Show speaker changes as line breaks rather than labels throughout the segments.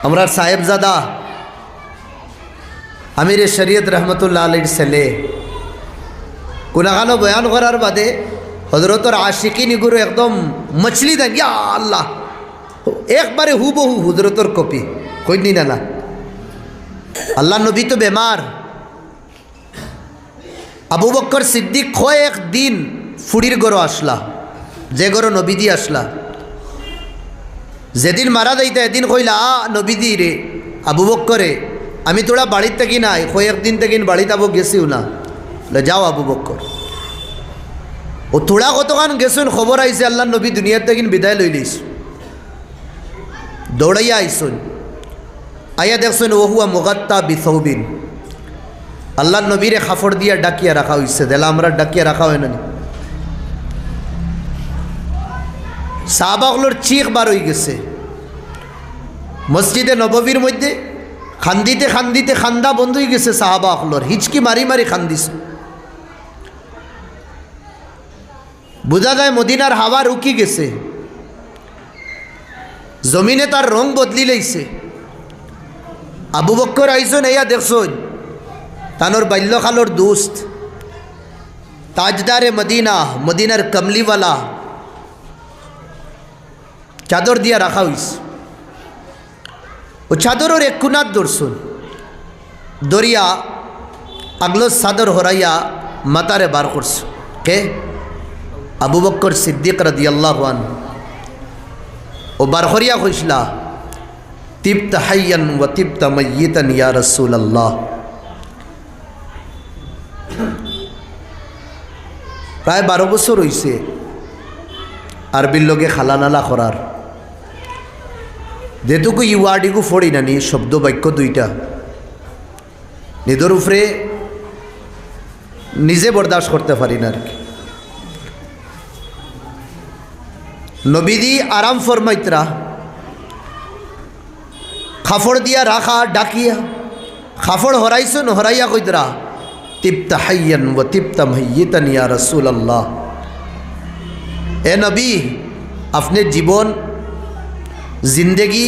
আমরা সাহেবজাদা আমির শরীয়ত রহমতুল্লাহ আলীর ছেলে কোনাখানো বয়ান করার বাদে হজরতর আশিকি নিগুরু একদম মছলি দেন আল্লাহ একবারে হুবহু হজরতর কপি কইনি না আল্লাহ নবী তো বেমার আবু বক্কর সিদ্দিক কয়েক দিন ফুড়ির গড়ো আসলা যে গড়ো নবী দিয়ে আসলা যেদিন মারা যাইতে এদিন কইলা, আ নবীদি রে, আবু বক্করে, আমি তোরা বাড়ির থেকে নাই কয়েকদিন থেকে বাড়িতে আবু গেছিও না? যাও আবু বক্কর। ও তোরা কতক্ষণ গেছুন, খবর আইছে, আল্লাহ নবী দুনিয়ার থেকে বিদায় লই লইস। দৌড়াইয়া আইসুন। আইয়া দেখছেন ওহুয়া মুগাত্তা বিসৌবিন। আল্লাহ নবীরে খাফড় দিয়া ডাকিয়া রাখা হইছে, দেলা আমরা ডাকিয়া রাখা হয় না? সাহাবাগুলোর চিক বার হয়ে গেছে। মসজিদে নববীর মধ্যে খান্দিতে খান্দিতে খান্দা বন্ধ হয়ে গেছে সাহাবাগুলোর। হিচকি মারি মারি খান্দিছে। বোঝা যায় মদিনার হাওয়া রুকি গেছে। জমিনে তার রং বদলি লইছে আবু বক্কর আইসন এয়া দেখছন, তানোর বাল্যকালোর দোস্ত, তাজদারে মদিনা, মদিনার কমলিওয়ালা চাদর দিয়া রাখা হইছে। ও চাদরের এক কুনাত দর্শন। দরিয়া আগলো চাদর হরাইয়া মাতারে বার করছ। কে? আবু বক্কর সিদ্দিক রাদি আল্লাহান ও বার হরিয়া কইসলা, তিপ্ত হাইয়ান ও তিপ্ত ময়িতান ইয়া রসুল আল্লাহ প্রায় বারো বছর হইছে। আরবির লগে খালানালা করার। যেটুকু ইওয়ার্ডিগু ফড়ি নানি, শব্দ বাক্য দুইটা। নিদর উপরে নিজে বরদাস্ত করতে পারি না আর কি। নবীদি আরাম ফরমাইতরা, খাফড় দিয়া রাখা, ডাকিয়া, খাফড় হরাইছন হরাইয়া কইতরা, তিপ্তা হাইয়ান ও তিপ্তা ইয়া রসুল আল্লাহ এ নবী আপনার জীবন জিন্দেগি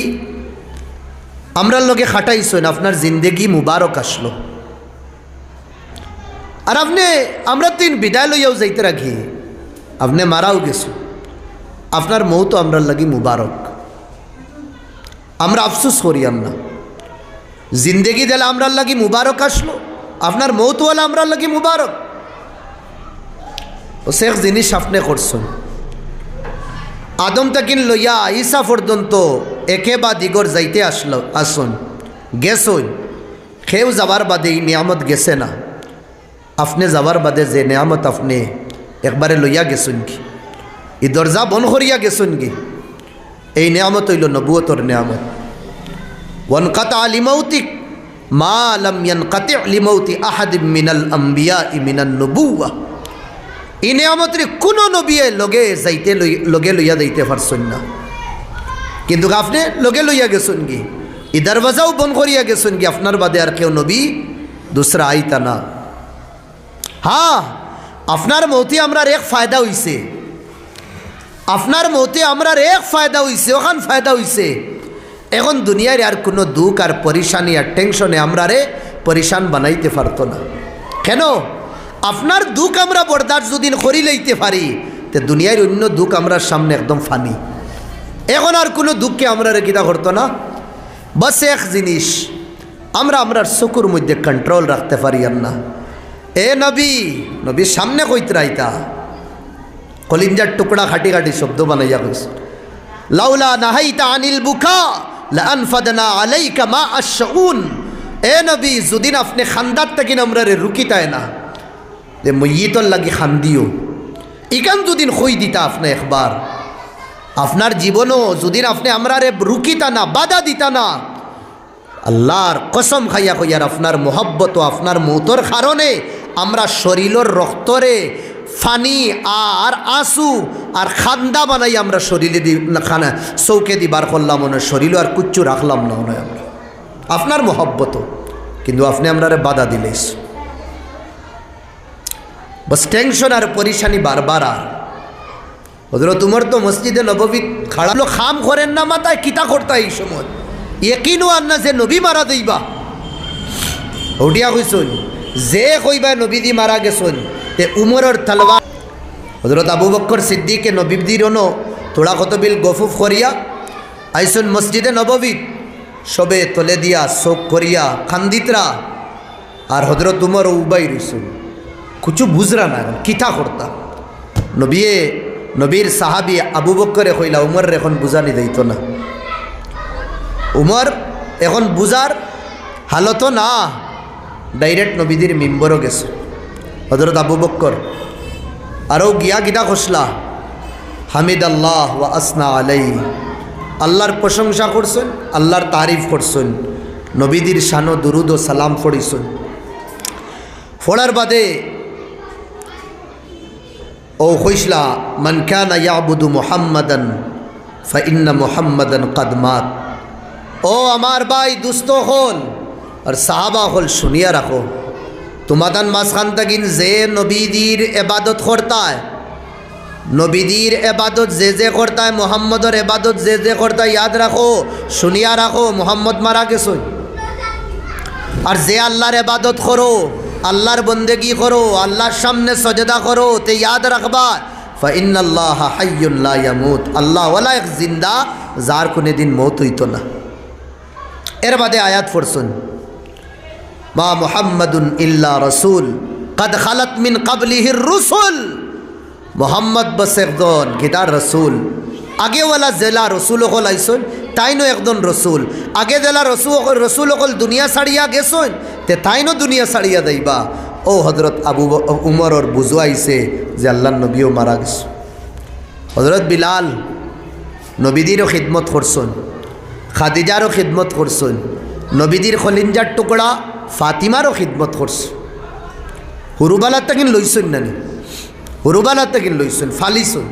আমরার লগে খাটাইছেন, আপনার জিন্দেগি মুবারক আসলো। আর আপনি, আমরা তিন বিদায় লইয়াও যাইতে রাখি, আপনি মারাও গেছো আপনার মৌ তো আমরার লাগি মুবারক। আমরা আফসোস করিয়াম না জিন্দেগি দিলে আমরার লাগি মুবারক আসলো, আপনার মৌ মৌতওয়ালা আমরার লাগি মুবারক। ও শেখ, জিনিস আপনি করছেন। আদম তাকিন লইয়া ঈসা পর্যন্ত একে বা দিগর যাইতে আসল, আসুন। গেছই খেউ যাবার বাদে এই নিয়ামত গেছে না। আপনি যাবার বাদে যে নিয়ামত আপনি একবারে লইয়া গেছুন কি? ই দরজা বন করিয়া গেছুন কি? এই নিয়ামত হইল নবুয়তর নিয়ামত। ওয়ান কাতা লিমৌতিক মা লাম ইয়ানকাতি লিমৌতি আহাদ মিনাল আম্বিয়া মিনান নবুয়া এই নিয়ামতরে কোনো নবিয়ে লগে যাইতে লগে লইয়া যাইতে পারছেন না। কিন্তু আপনি লগে লইয়া গেছেন কি? ই দরওয়াজাও বন করিয়া গেছেন কি? আপনার বাদে আর কেউ নবী দুসরা আইতা না। হ্যাঁ আপনার মৌতে আমরার এক ফায়দা হইছে। আপনার মতে আমরার এক ফায়দা হইছে, ওখান ফায়দা হইছে। এখন দুনিয়ার আর কোনো দুঃখ আর পরিশানি আর টেনশনে আমরারে পরিশান বানাইতে পারতো না। কেন? আপনার দুঃখ আমরা বরদাস্ত যদি করি লইতে পারি, তে দুনিয়ার অন্য দুঃখ আমরা সামনে একদম ফানি। এখন আর কোনো দুঃখকে আমরা রেখিতা করতো না? বাস এক জিনিস, আমরা আমরার চকুর মধ্যে কন্ট্রোল রাখতে পারি আর না। এ নবী, নবীর সামনে কইতে রাইতা। কলিঞ্জার টুকরা খাটি খাটি শব্দ বানাইয়া কইস লাউলা নাহাইতা আনিল বুকা লানফাদনা আলাইকা মা আশউন। এ নবী, যদিন আপনি খান্দার থেকে আমরা রুকিতায় না? যে মইতর লাগি খান্দিও ইকান যদিন খই দিতা আপনি একবার আপনার জীবনও যদিন আপনি আমরা রে রুকিতা না বাধা দিতা না আল্লাহর কসম খাইয়া কইয়ার আপনার মোহব্বত আপনার মৌতর কারণে আমরা শরীরের রক্তরে ফানি আর আসু আর খান্দা বানাই আমরা শরীরে দি খানা চৌকে দিবার করলাম মনে শরীর আর কুচ্ছু রাখলাম না মনে আমরা আপনার মোহব্বত কিন্তু আপনি আমরা বাধা দিলেস বস টেনশন আর পরিশানি বারবার আর ওদের তোমার তো মসজিদে নববী খাড়ালো খাম করেন না মাথায় কিতা করতা এই সময় একিনও আন্না যে নবী মারা দইবা ওটিয়া কইসুন যে কইবা নবীদি মারা গেছুন তে উমরের তালওয়ার হজরত আবু বক্কর সিদ্দিকে নবীদের অনো তোড়া কত বিল গফুফ করিয়া আইসুন মসজিদে নববী সবে তলে দিয়া শোক করিয়া খান্দিতরা আর হজরত উমর উবাই রইসুন কিছু বুঝরা না এখন কিতা করতা। নবিয়ে, নবীর সাহাবি আবু বক্করে কইলা উমর এখন বুঝানি দিত না। উমর এখন বুজার হালত না। ডাইরেক্ট নবীদের মেম্বরও গেছে। হজরত আবু বক্কর, আরও গিয়া গিটা খসলা। হামিদ আল্লাহ ওয়া আসনা আলাই আল্লাহর প্রশংসা করছেন, আল্লাহর তারিফ করছেন। নবীদের শানো দুরুদ ও সালাম ফড়িছেন ফোড়ার বাদে ও হইসলা মান কানা ইয়াবুদু মুহাম্মাদান, ফাইন্না মুহাম্মাদান কাদমাত ও আমার ভাই, দুস্থ হল আর সাহাবা হল শুনিয়া রাখো, তোমাদান মাঝখান তাকিন যে নবীদির এবাদত করতায়, নবীদির এবাদত যে যে করতায়, মোহাম্মদর এবাদত যে যে করতায়, ইয়াদ রাখো, শুনিয়া রাখো, মোহাম্মদ মারা গেছই আর যে আল্লাহর এবাদত করো আল্লাহর বন্দেগি করো, আল্লাহর সামনে সজদা করো, তে ইয়াদ রাখবা। ফাইন্নাল্লাহ হাইয়ুল্লাহ ইয়ামুত। আল্লাহ ওয়ালা এক জিন্দা যার কোনে দিন মৌত হইত না। এর বাদে আয়াত পড়ছুন। মা মুহাম্মাদুন ইল্লা রসুল, কদ খালাত মিন কাবলিহির রসুল। মোহাম্মদ বস একজন গিদার রসুল। আগেওয়ালা জেলা রসুল অকল আইসন তাইনো একজন রসুল। আগে জেলা রসুল রসুল অকল দুনিয়া ছাড়িয়া গেছন তে তাইনো দুনিয়া ছাড়িয়া দেইবা। ও হজরত আবু উমরর বুঝো আইছে যে আল্লাহ নবীও মারা গেছে। হজরত বিলাল নবীদিরও খিদমত করছন, খাদিজারও খিদমত করছন, নবীদির খলিঞ্জার টুকরা ফাতিমারও খিদমত করছে। হুরুবালার তাকিন লইছন নানি। হুরুবালার তাকিন লইছন, ফালিছন।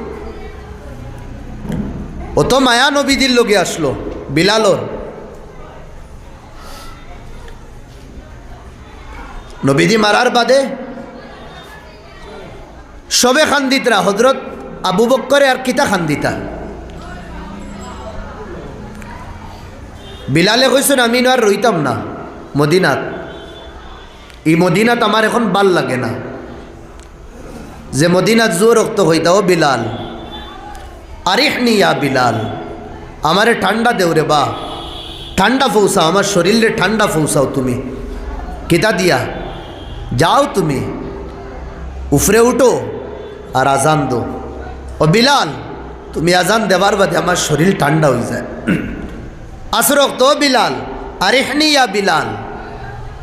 অত মায়া নবীদির লগে আসলো, বিলালর। নবীদি মারার বাদে সবে খান্দিতরা হজরত আবু বক্করে আর কিতা খান্দিতা? বিলালে কইছেন আমি আর রইতাম না মদিনাত। এই মদিনাত আমার এখন বাল লাগে না। যে মদিনাত জোর রক্ত হইতাও বিলাল। আরিফ নিয়া বিলাল। আমারে ঠান্ডা দেও রে বা ঠান্ডা ফৌসাও, আমার শরীরে ঠান্ডা ফৌসাও তুমি। কিতা দিয়া? যাও তুমি। উফরে উঠো আর আজান দো ও বিলাল, তুমি আজান দেবার বাদে আমার শরীর ঠান্ডা হয়ে যায়। আসরক তো বিলাল, আরেহনি ইয়া বিলাল।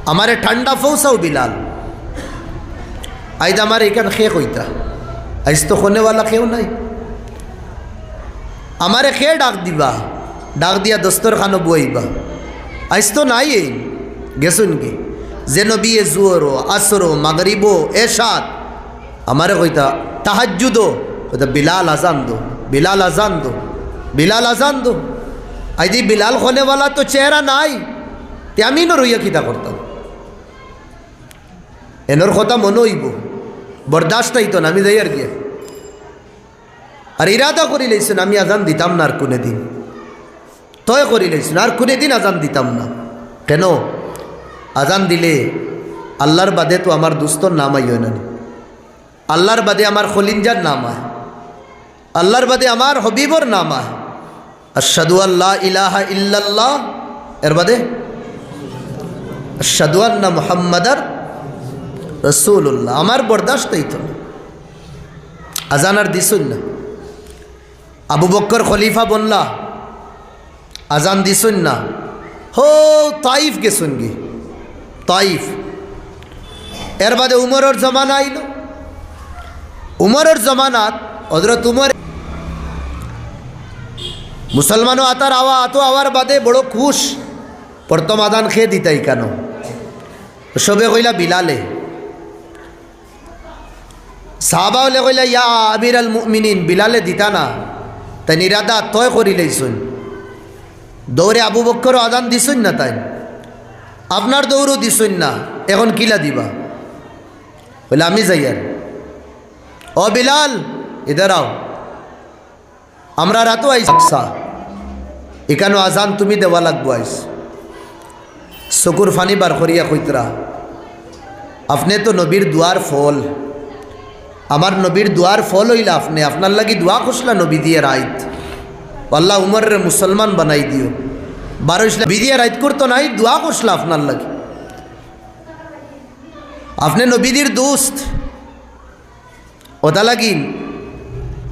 আমারে ঠান্ডা ফৌসাও বিলাল। আইদ আমার এখান খেয়ে কইতা। আইস তো খোনেওয়ালা কেউ নাই। আমারে খেয়ে ডাক দিবা? ডাক দিয়া দস্তর খানো বইবা। আইস তো নাই এই। গেছুন কি? যে নবী এ আসরো, মাগরিবো এসাত আমারে কইতা, তাহাজ্জুদো কইতা, বিলাল আজান দো, বিলাল আজান দো, বিলাল আজান দো। আইদি বিলাল খোনেওয়ালা তো চেহারা নাই। তে আমি ন রইয়া কিতা করতাম? এনর কথা মনে হইব। বরদাস্ত হইতো না, আমি যাই আর গিয়ে। আর ইরাদা করি লইছেন, আমি আজান দিতাম না আর কোনে দিন। তয় করি লইছেন, আর কোনে দিন আজান দিতাম না। কেন? আজান দিলে আল্লাহর বাদে তো আমার দুস্তর নাম আইয় না আল্লাহর বাদে আমার খলিঞ্জার নাম আয় আল্লাহর বাদে আমার হবিবর নাম আয় আশাদু আল্লাহ ইলাহা ইল্লাল্লাহ, এর বাদে আশাদু আন্না মুহাম্মাদার রসুল্লাহ আমার বরদাস্তই তো। আজান আর দিছুন না। আবু বক্কর খলিফা বনলা। আজান দিছুন না। হো, তাইফ গেছুন গি। তাইফ। এর বাদে উমরের জমানা আইল। উমরের জমানাত হজরত উমর মুসলমানও আতার আওয়া আতো আওয়ার বাদে বড় খুশ। প্রথম আদান খেয়ে দিতাই কেন? সবে কইলা বিলালে। সাহাবা হলে কইলা, ইয়া আমির আল মুমিনিন, বিলালে দিতা না। তাই নিরাদা তয় করি লইছুন। দৌড়ে আবু বক্করও আদান দিছুন না তাই আপনার দৌড়ও দিছুন না, এখন কিলা দিবা? বলে, আমি যাই আর। ও বিলাল ইধার আও আমরা রাতো আইসা এখানো আজান তুমি দেওয়া লাগবো আইস। চকুর ফানি বার করিয়া কইতরা। আপনি তো নবীর দুয়ার ফল। আমার নবীর দুয়ার ফল হইলা আপনি, আপনার লাগি দোয়া খুসলা নবী দিয়ে রাইত। আল্লাহ উমরের মুসলমান বানাই দিও। বারো ইসলাম বিদিয়া রাইত করতো নাই, দোয়া খুসলা আপনার লাগি। আপনি নবীদের দোস্ত। ওটা লাগিন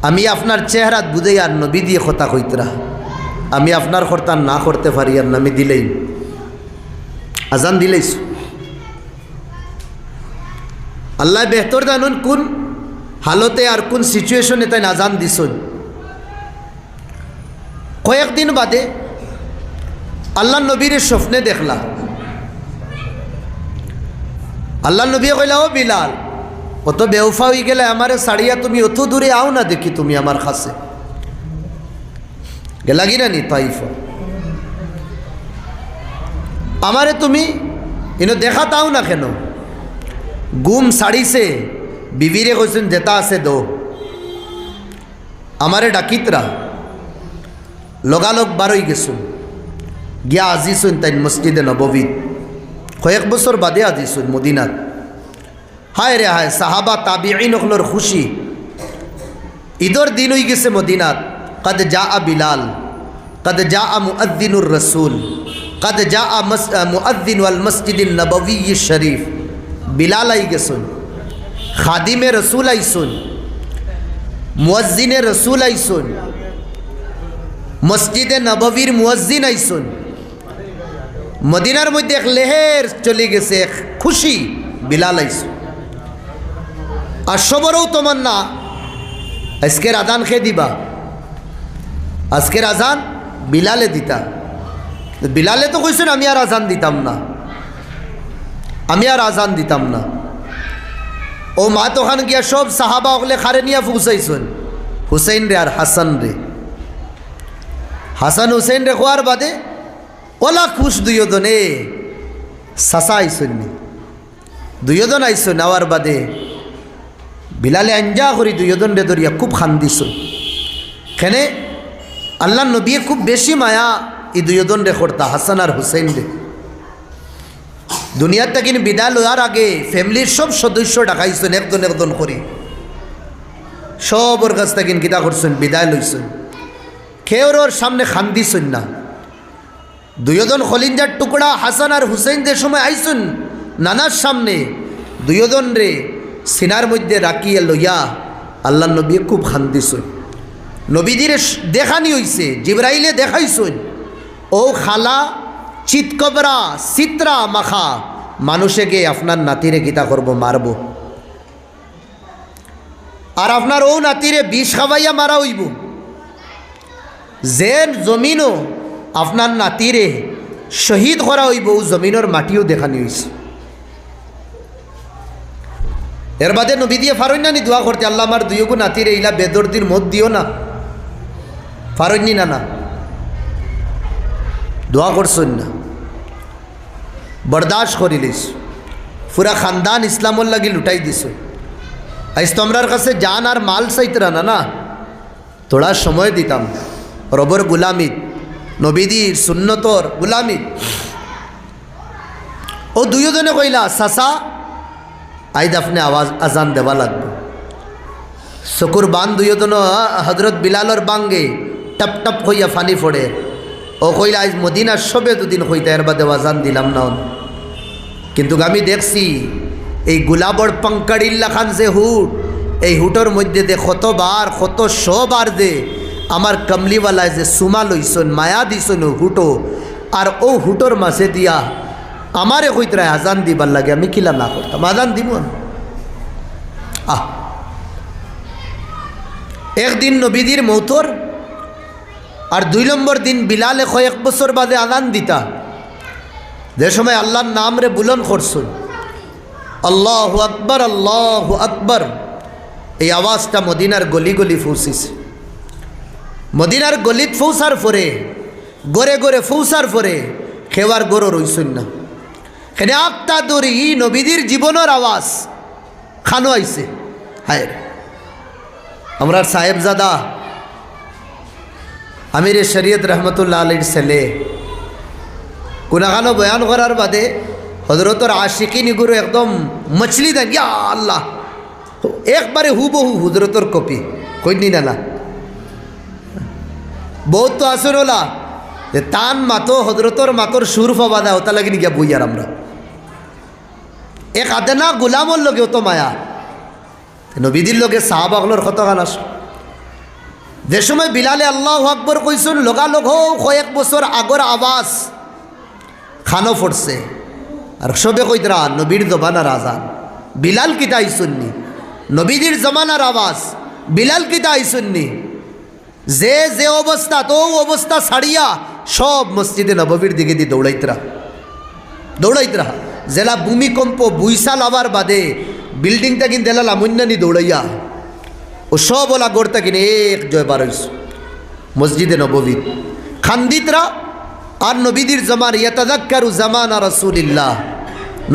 আমি আপনার চেহারাত বুঝে আর নবী দিয়ে কথা কইতরা। আমি আপনার কর্তার না করতে পারি আর না আমি দিলেই। আজান দিলেইছ। আল্লাহ বেহতর জানুন কোন হালতে আর কোন সিচুয়েশনে তাই আজান দিছন। কয়েকদিন বাদে আল্লাহ নবীর স্বপ্নে দেখলা আল্লাহ নবী কইলা, ও বিলাল অত বেউফা হয়ে গেলে আমারে সাড়িয়া তুমি অত দূরে আও না দেখি তুমি আমার কাছে। গেলাগি না নি তাইফ। আমারে তুমি এনে দেখা তাও না কেন? গুম সাড়িছে বিবিরে কইছেন যেতা আছে দো। আমারে ডাকিতরা, লগালগ বারই গেছুন। গিয়া আজিছুন তাই মসজিদে নববীত। কয়েক বছর বাদে আজিছুন মদিনাত। হায় রে হায়, সাহাবা তাবিআইন হলোর খুশি। ঈদর দিন হয়ে গেছে মদিনাত। কদ যা আ বিলাল, কদ যা আ মুআদ্দিনুর রসুল, কদ যা আ মুআদ্দিন ওয়াল মসজিদিন নববী শরীফ। বিলাল আই গেছুন। খাদিমে রসুল আইসুন, মুয়াজ্জিনে রসুল আইসুন, মসজিদে নববীর মুয়াজ্জিন আইসুন। মদিনার মধ্যে এক লেহের চলে গেছে, এক খুশি বিলাল আইসুন। আর সবরও তোমার না আজকের আজান খেয়ে দিবা? আজকের আজান বিলালে দিতা। বিলালে তো কইছেন আমি আর আজান দিতাম না। আমি আর আজান দিতাম না। ও মা তোখান গিয়া সব সাহাবা ওগলে খারে নিয়া ফুসাইছেন। হুসেন রে আর হাসান রে হাসান হুসেন রে খোয়ার বাদে ওলা খুশ দুইজনে সাসা আইসন দুইজন আইসন নেওয়ার বাদে বিলালে আঞ্জা করি দুইজন রে ধরিয়া খুব খান্দিস খেনে আল্লাহ নবীয়ে খুব বেশি মায়া এই দুইজন রে করতা হাসান আর হুসেন রে দুনিয়ার তাকিন বিদায় লওয়ার আগে ফ্যামিলির সব সদস্য ডাকাইছেন, একজন একজন করি। সবর কাছ তাকিন গীতা করছেন, বিদায় লইছেন। খেয়ের ওর সামনে খান্দিছেন না। দুইজন খলিঞ্জার টুকরা হাসান আর হুসেন যে সময় আইসুন নানার সামনে, দুইজন রে সিনার মধ্যে রাখিয়া লইয়া আল্লাহ নবী খুব খান্দিছুন। নবীদের দেখানি হইছে, জিব্রাইলে দেখাইছুন, ও খালা চিৎকবরা চিত্রা মাখা। মানুষে গিয়ে আপনার নাতিরে গীতা করব, মারব। আর আপনার ও নাতিরে বিষ খাবাইয়া মারা হইব। যে জমিনও আপনার নাতিরে শহীদ করা হইব, ও জমিনের মাটিও দেখানি হয়েছে এর বাদে নবী দিয়ে ফারইন নি দোয়া করতে, আল্লাহ আমার দুইগু নাতিরে, ইলা বেদর্দির মত দিও না। ফারইনি না না দোয়া করছেন না। বরদাস্ত করিলিস পুরা খানদান ইসলামর লাগি লুটাই দিস আইস তোমরার কাছে জান আর মাল চাইতরা না না। তোড়া সময় দিতাম। রবর গুলামিত নবীদির সুন্নতর গুলামিত ও দুইজনে কইলা সাসা আইদ আপনি আওয়াজ, আজান দেওয়া লাগবে। চকুর বান দুইজন হজরত বিলালর বাঙ্গে টপ টপ হইয়া ফানি ফোড়ে। ও কইলা, আজ মদিনার সবে দুদিন হইতে এর বাদে আজান দিলাম না। কিন্তু আমি দেখছি, এই গুলাবর পঙ্কাড়িল্লা খান যে হুট, এই হুটোর মধ্যে দে কতবার, কত শবার দে আমার কমলিওয়ালায় যে সুমা লইছন মায়া দিছন হুটো, আর ও হুটোর মাসে দিয়া আমারে কইতরা, আজান দিবার লাগে, আমি কিলা না করতাম, আজান দিব আহ। একদিন নবীদির মৌতর আর দুই নম্বর দিন বিলালে কয়েক বছর বাদে আজান দিতা। যে সময় আল্লাহর নাম রে বুলন করছুন। আল্লাহ আকবর আল্লাহ আকবর। এই আওয়াজটা মদিনার গলি গলি ফুসিছে। মদিনার গলিত ফৌসার ফরে গড়ে গড়ে ফৌসার ফরে খেওয়ার গরো রইসুন না। এখানে আক্তা দরি নবীদের জীবনের আওয়াজ। খানো আইছে। হায় আমরা সাহেবজাদা আমির শরীয়ত রহমতুল্লাহ আলীর ছেলে। গুনাগানো বয়ান করার বাদে হজরতর আশিকি নিগুরু একদম মছলি দেন, ইয়া আল্লাহ। একবারে হুবহু হজরতর কপি কইনি না বহুত তো আসর ওলা, যে তান মাতো হজরতর মাতর সুর পাবা দেয় ওটা লাগি গিয়া বই আর আমরা। এক আদেনা গোলামর লগে তো মায়া। নবীদির লগে সাহাবাগলোর কতখান আস যে সময় বিলালে আল্লাহ আকবর কইসুন, লগালগ হো কয়েক বছর আগর আবাস খানো পড়ছে আর সবে কইতরা নবীর জমানার আজান। বিলাল কিতা আইসুননি নবীদের জমানার আওয়াজ। বিলাল কিতা আইসুননি যে যে অবস্থা, তো অবস্থা ছাড়িয়া সব মসজিদে নববীর দিকে দিয়ে দৌড়াইতরা দৌড়াইতরা জেলা ভূমিকম্প বুইসাল আবার বাদে বিল্ডিংটা কিন্তু এলা লামুন্যানি দৌড়াইয়া ও সব ওলা গড়তা কিনে এক জয়বার হইস মসজিদে নববীর খান্দিতরা আর নবীদের জমান ইয়াতাদাক্কারু জামানা রসুলিল্লাহ।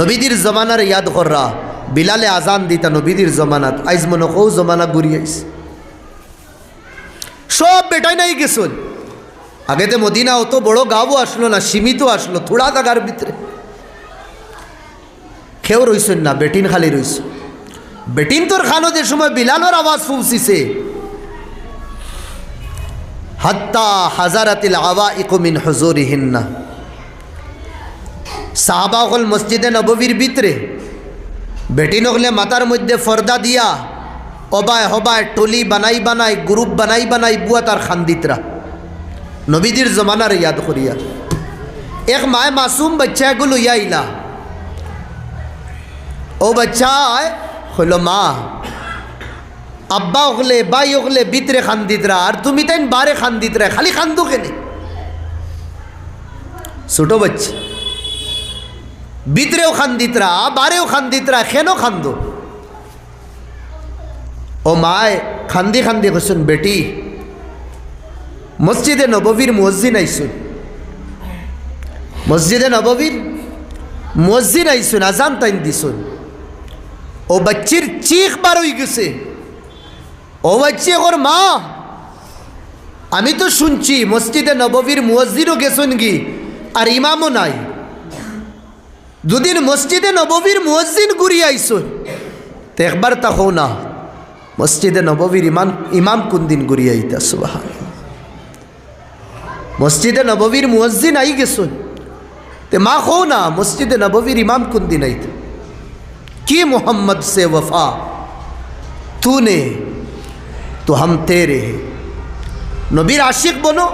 নবীদের জমানার ইয়াদ কররা বিলালে আজান দিতা নবীদের জমানাত। আইজ মনে কৌ জমানা ঘুরিয়াইস সব বেটাই নাই গেছুন। আগেতে মদিনা অত বড় গাঁও আসলো না, সীমিত আসলো, থোড়া জাগার ভিতরে। খেয়েও রইছেন না, বেটিন খালি রইছ। বেটিন তোর খানো যে সময় বিলালোর আওয়াজ পৌঁছিছে হাত্তা হাজারাতিল আওয়া ইকুমিন হজুরিহিন্না। সাহাবাগল মসজিদে নববীর ভিতরে বেটিন হলে মাথার মধ্যে ফর্দা দিয়া অবায় হবায় টলি বানাই বানাই, গ্রুপ বানাই বানাই বুয়া তার খান্দিতরা। নবীদের জমানার ইয়াদ করিয়া। এক মায় মাসুম বাচ্চাগুলো ইয়াইলা। ও বাচ্চায় হইল মা। আব্বা ওগলে বাই ওগলে ভিতরে খান্দিতরা আর তুমি তাই বারে খান্দিতরা খালি খান্দু কেনে। ছোট বাচ্চা। ভিতরেও খান্দিতরা বারেও খান্দিতরা কেন খান্দো ও মায়, খান্দি খান্দি কইসুন বেটি। মসজিদে নববীর মসজিদ আইসুন। মসজিদে নববীর মসজিদ আইসুন, আজান তাইন দিছুন ও বাচ্চির চিখ বার হয়ে গেছে। ও বাচ্চি ওর মা। আমি তো শুনছি, মসজিদে নববীর মসজিদও গেছুন কি, আর ইমামও নাই। দুদিন মসজিদে নববীর মসজিদ ঘুরিয়ে আইসুন, তো একবার তাকো না, মসজিদে নববীর ইমান, ইমাম কোন দিন ঘুরিয়ে আইতা সুবাহ মসজিদে নববীর মসজিদ আই গেছুন, তে মা খো না, মসজিদে নববীর ইমাম কোন দিন আইতা। কি মোহাম্মদ से वफा तूने তো হাম তেরে হে নবীর আশিক বনো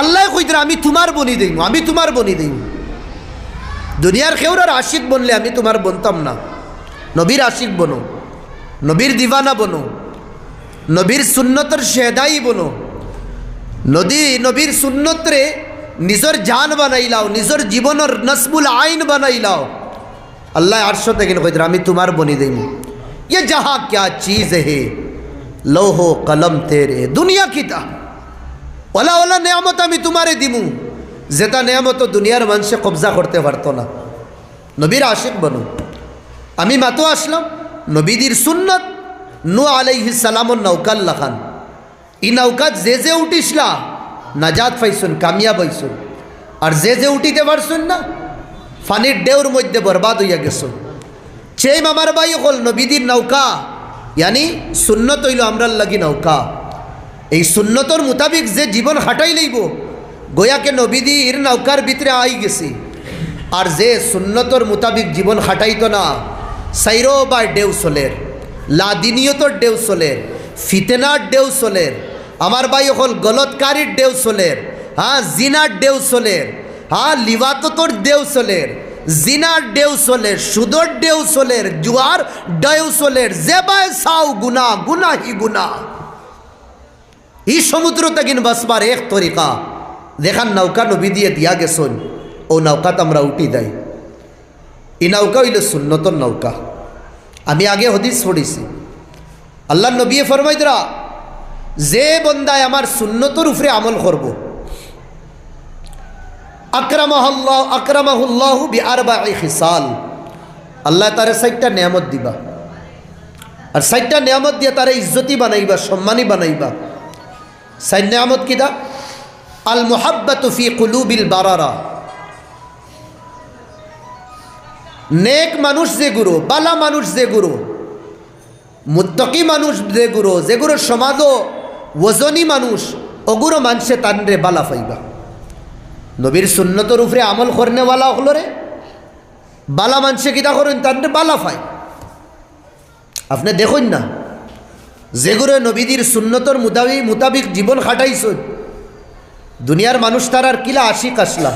আল্লাহ কইতরা আমি তোমার বনি দিই আমি তোমার বনি দিই দুনিয়ার কেউরার আশিক বনলে আমি তোমার বনতাম না নবীর আশিক বনো নবীর দিওয়ানা বনো নবীর সুন্নতর শেদাই বনো নদী নবীর সুন্নতরে নিজের জান বানাইলাও নিজের জীবনের নসমুল আইন বানাইলাও আল্লাহ আটশো থেকে কইতরা আমি তোমার বনি দিই ये जहाँ क्या चीज़ है লোহো কলম তেরে দুনিয়া কিতা ওলা ওলা নেয়ামত আমি তোমারে দিমু যেটা নেয়ামত দুনিয়ার মানুষে কবজা করতে পারতো না নবীর আশিক বনু আমি মাতো আসলাম নবীদির সুন্নত নু আলাইহি সালামর নৌকাল লাখান ই নৌকাত যে যে উঠিসলা নাজাত পাইছুন কামিয়াব হইছুন আর যে যে উঠিতে পারছুন না ফানির ডেউর মধ্যে বরবাদ হইয়া গেছুন সেই মামার বাই হল নবীদির নৌকা। ইয়ানি সুন্নত হইল আমরার লাগি নৌকা। এই সুন্নতর মোতাবিক যে জীবন হাঁটাই লইব গোয়াকে নবীদির নৌকার ভিতরে আই গেছি। আর যে সুন্নতর মোতাবিক জীবন হাঁটাইতো না, সাইরো বা ডেউ চলের, লাদিনিয়তর ডেউ চলের, ফিতেনার ডেউ চলের, আমার বাই হল গলতকারীর ডেউ চলের হ্যাঁ জিনার ডেউ চলের হ্যাঁ লিবাততর ডেউ চলের জিনার ডেউ চলের সুদর ডেউ চলের জুয়ার ডেউ চলের জেবায় সাউ গুনা গুনা হি গুনা এই সমুদ্র তাকিন বাসবার এক তরিকা। দেখান নৌকা নবী দিয়ে দিয়া গেছন, ও নৌকাত আমরা উঠি দেয় এই নৌকা হইল সুন্নতর নৌকা। আমি আগে হদিস পড়িছি। আল্লাহ নবী ফরমাইদরা যে বন্দায় আমার সুন্নতর উপরে আমল করব আকরামাহল্লাহ, আকরামাহুল্লাহ বি আল্লাহ তারে সাইটটা নিয়ামত দিবা। আর সাইটটা নিয়ামত দিয়ে তারে ইজ্জতি বানাইবা, সম্মানী বানাইবা। সাইড নিয়ামত কিদা আল মোহাব্বাত ফি কুলুবিল বারারা। নেক মানুষ যে গুরু, বালা মানুষ যে গুরু, মুত্তকি মানুষ যে গুরু যে গুরু সমাজও ওজনী মানুষ, অগুরো মানুষে তানরে বালা পাইবা। নবীর সুন্নতর উপরে আমল করনেওয়ালা হলো রে। বালা মানছে কিতা করেন, তার বালা ফাই আপনি দেখুন না যেগুলো নবীদের সুন্নতর মুতাবিক মুতাবিক জীবন খাটাইছ দুনিয়ার মানুষ তার আর কিলা আশিক আসলা।